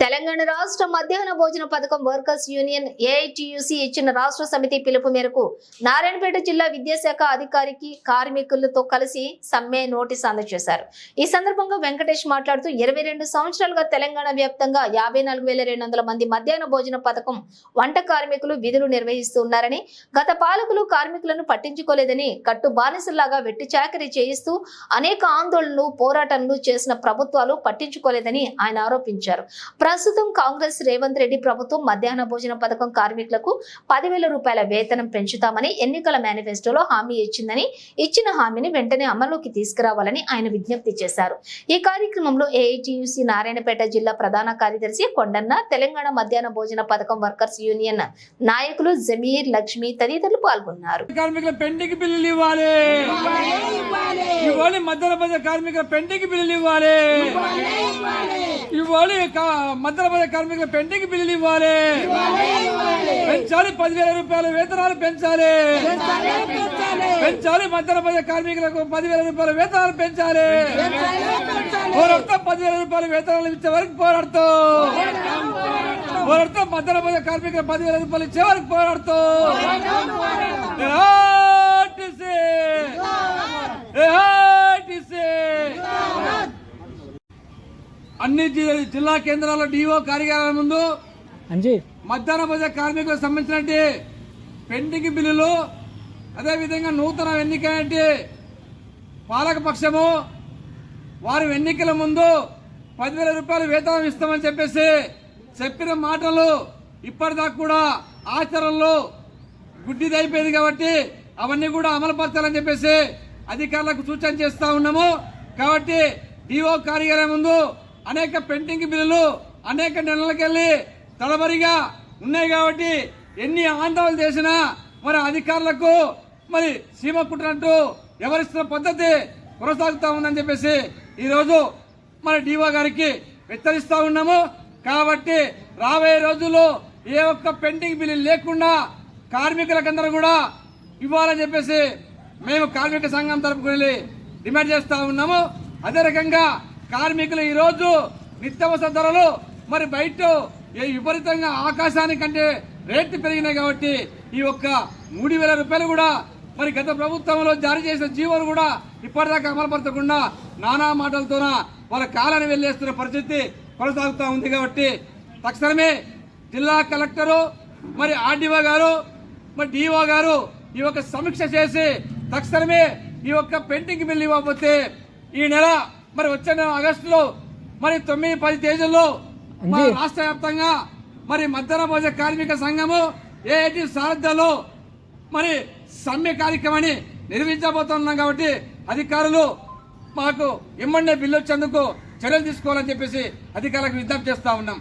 తెలంగాణ రాష్ట్ర మధ్యాహ్న భోజన పథకం వర్కర్స్ యూనియన్ ఏఐటియుసి ఇచ్చిన రాష్ట్ర సమితి పిలుపు మేరకు నారాయణపేట జిల్లా విద్యాశాఖ అధికారికి కార్మికులతో కలిసి సమ్మె నోటీస్ అందజేశారు. ఈ సందర్భంగా వెంకటేష్ మాట్లాడుతూ ఇరవై రెండు సంవత్సరాలుగా తెలంగాణ వ్యాప్తంగా యాభై నాలుగు వేల రెండు వందల మంది మధ్యాహ్న భోజన పథకం వంట కార్మికులు విధులు నిర్వహిస్తున్నారని గత పాలకులు కార్మికులను పట్టించుకోలేదని కట్టు బానిసల్లాగా వెట్టి చాకరీ చేయిస్తూ అనేక ఆందోళనలు పోరాటంలు చేసిన ప్రభుత్వాలు పట్టించుకోలేదని ఆయన ఆరోపించారు. ప్రస్తుతం కాంగ్రెస్ రేవంత్ రెడ్డి ప్రభుత్వం మధ్యాహ్న భోజన పథకం కార్మికులకు పదివేల రూపాయల వేతనం పెంచుతామని ఎన్నికల మేనిఫెస్టోలో హామీ ఇచ్చిందని ఇచ్చిన హామీని వెంటనే అమల్లోకి తీసుకురావాలని ఆయన విజ్ఞప్తి చేశారు. ఈ కార్యక్రమంలో ఏఐటియుసి నారాయణపేట జిల్లా ప్రధాన కార్యదర్శి కొండన్న తెలంగాణ మధ్యాహ్న భోజన పథకం వర్కర్స్ యూనియన్ నాయకులు జమీర్ లక్ష్మి తదితరులు పాల్గొన్నారు. కార్మికుల పెండింగ్ బిల్లులు ఇవ్వాలి. ఇవ్వాలి కార్మికుల పెండింగ్ బిల్లులు ఇవ్వాలి. ఇవ్వాలి మధ్యలో పద కార్మికుల పెండింగ్ బిల్లులు ఇవ్వాలి. పెంచాలి పదివేల రూపాయల వేతనాలు పెంచాలి. పెంచాలి మధ్యలో పద కార్మికులకు పదివేల రూపాయల వేతనాలు పెంచాలి. పోరాడతాం పదివేల రూపాయల వేతనాలు ఇచ్చే వరకు పోరాడతాం. పోరాడతాం మధ్యలో కార్మికులు పదివేల రూపాయలు ఇచ్చే వరకు పోరాడతాం. అన్ని జిల్లా కేంద్రాల డిఓ కార్యాలయం ముందు మధ్యాహ్న భోజన కార్మికులకు సంబంధించినటువంటి పెండింగ్ బిల్లులు అదేవిధంగా నూతన ఎన్నికైనటువంటి పాలకపక్షము వారు ఎన్నికల ముందు పదివేల రూపాయలు వేతనం ఇస్తామని చెప్పేసి చెప్పిన మాటలు ఇప్పటిదాకా కూడా ఆచరణలో గుడ్డిది అయిపోయింది కాబట్టి అవన్నీ కూడా అమలుపరచాలని చెప్పేసి అధికారులకు సూచన చేస్తా ఉన్నాము. కాబట్టి డిఓ కార్యాలయం ముందు అనేక పెండింగ్ బిల్లులు అనేక నెలలకెళ్ళి తలబరిగా ఉన్నాయి కాబట్టి ఎన్ని ఆందోళన చేసినా మరి అధికారులకు మరి సీమ కుట్టినట్టు ఎవరిస్తున్న పద్ధతి కొనసాగుతా ఉందని చెప్పేసి ఈరోజు మన డివో గారికి హెచ్చరిస్తా ఉన్నాము. కాబట్టి రాబోయే రోజుల్లో ఏ ఒక్క పెండింగ్ బిల్లు లేకుండా కార్మికులకందరూ కూడా ఇవ్వాలని చెప్పేసి మేము కార్మిక సంఘం తరపుకు వెళ్ళి డిమాండ్ చేస్తా ఉన్నాము. అదే రకంగా కార్మికులు ఈరోజు నిత్యావసర ధరలు మరి బయట విపరీతంగా ఆకాశానికంటే రేట్లు పెరిగినాయి కాబట్టి ఈ ఒక్క మూడు వేల రూపాయలు కూడా మరి గత ప్రభుత్వంలో జారీ చేసిన జీవోలు కూడా ఇప్పటిదాకా అమలుపరచకుండా నానా మాటలతోన వాళ్ళ కాలాన్ని వెళ్ళేస్తున్న పరిస్థితి కొనసాగుతూ ఉంది కాబట్టి తక్షణమే జిల్లా కలెక్టరు మరి ఆర్డీఓ గారు మరి డిఓ గారు ఈ యొక్క సమీక్ష చేసి తక్షణమే ఈ యొక్క పెయింటింగ్ బిల్ ఇవ్వకపోతే ఈ నెల మరి వచ్చే ఆగస్టులో మరి తొమ్మిది పది తేదీల్లో. రాష్ట్ర వ్యాప్తంగా మరి మధ్యాహ్న భోజన కార్మిక సంఘము ఏఐటి సారథ్యంలో మరి సమ్మె కార్యక్రమాన్ని నిర్వహించబోతున్నాం కాబట్టి అధికారులు మాకు ఇమ్మండే బిల్లు వచ్చేందుకు చర్యలు తీసుకోవాలని చెప్పేసి అధికారులకు విజ్ఞప్తి చేస్తా ఉన్నాం